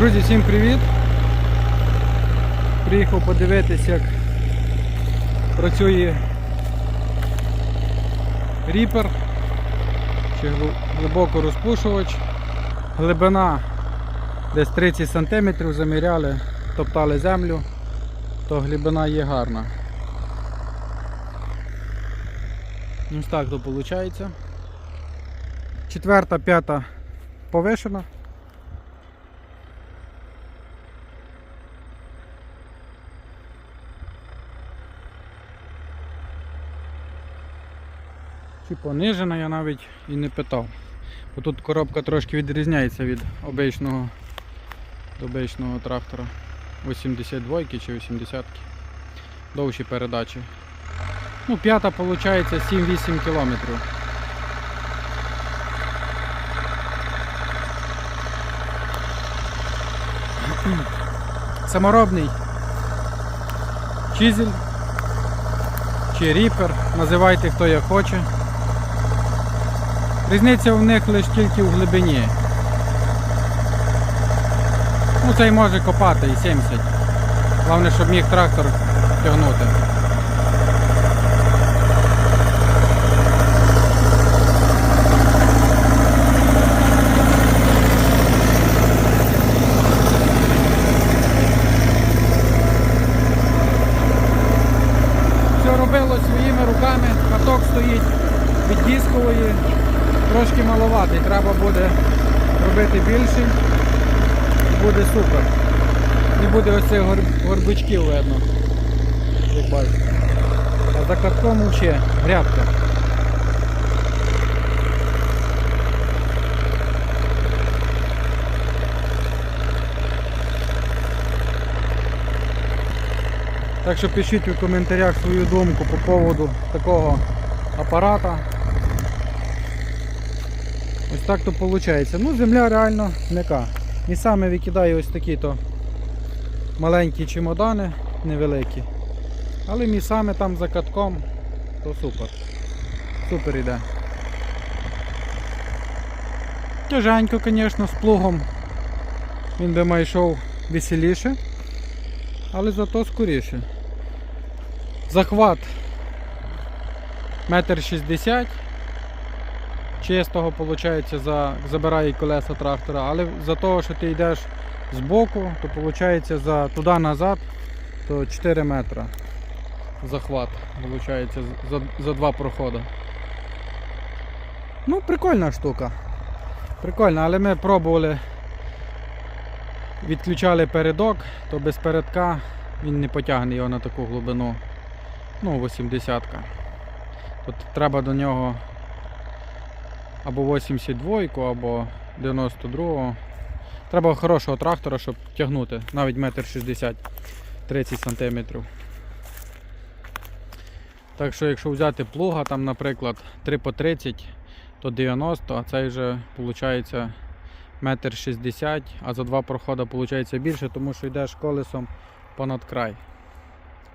Друзі, всім привіт! Приїхав подивитися, як працює ріпер чи глибоко розпушувач. Глибина десь 30 см заміряли, топтали землю, то глибина є гарна. Ось так то виходить. Четверта, п'ята повишена. Чи понижена, я навіть і не питав. Бо тут коробка трошки відрізняється від обичного, від обичного трактора 82 чи 80 Довші передачі. Ну, п'ята виходить 7-8 кілометрів. Саморобний чизель чи ріпер, називайте хто як хоче. Різниця в них лише тільки в глибині. Ну цей може копати і 70. Головне, щоб міг трактор тягнути. Все робило своїми руками, каток стоїть від дискової, трошки маловатий, треба буде робити більший буде супер. Не буде ось цих гор- горбичків видно, як бачите. А за катком ще грядка. Так що пишіть у коментарях свою думку по поводу такого апарата. Ось так то виходить. Ну, земля реально м'яка. Місцями викидаю ось такі то маленькі чемодани, невеликі. Але місцями там за катком, то супер. Супер іде. Тяженько, звісно, з плугом. Він би має йшов веселіше, але зато скоріше. Захват метр шістдесят. Чистого виходить, за, забирає колеса трактора, але за того, що ти йдеш з боку, то виходить за туди-назад, то 4 метри захват виходить, за, за два проходи. Ну, прикольна штука. Прикольна, але ми пробували, відключали передок, то без передка він не потягне його на таку глибину. Ну, 80-ка. Тут треба до нього або 82 або 92 Треба хорошого трактора, щоб тягнути навіть метр 60 30 сантиметрів. Так що якщо взяти плуга, там, наприклад, 3 по 30, то 90, а цей вже виходить метр 60, а за два проходи виходить більше, тому що йдеш колесом понад край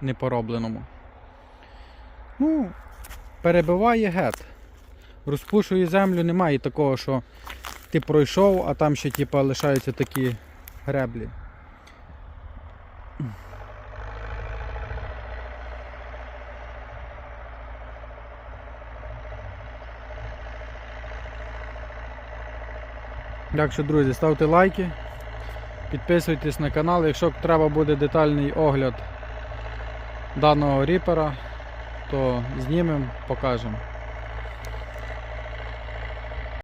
непоробленому. Ну, перебиває гет. Розпушує землю, немає такого, що ти пройшов, а там ще типа, лишаються такі греблі. Так що, друзі, ставте лайки, підписуйтесь на канал, якщо треба буде детальний огляд даного ріпера, то знімемо, покажемо.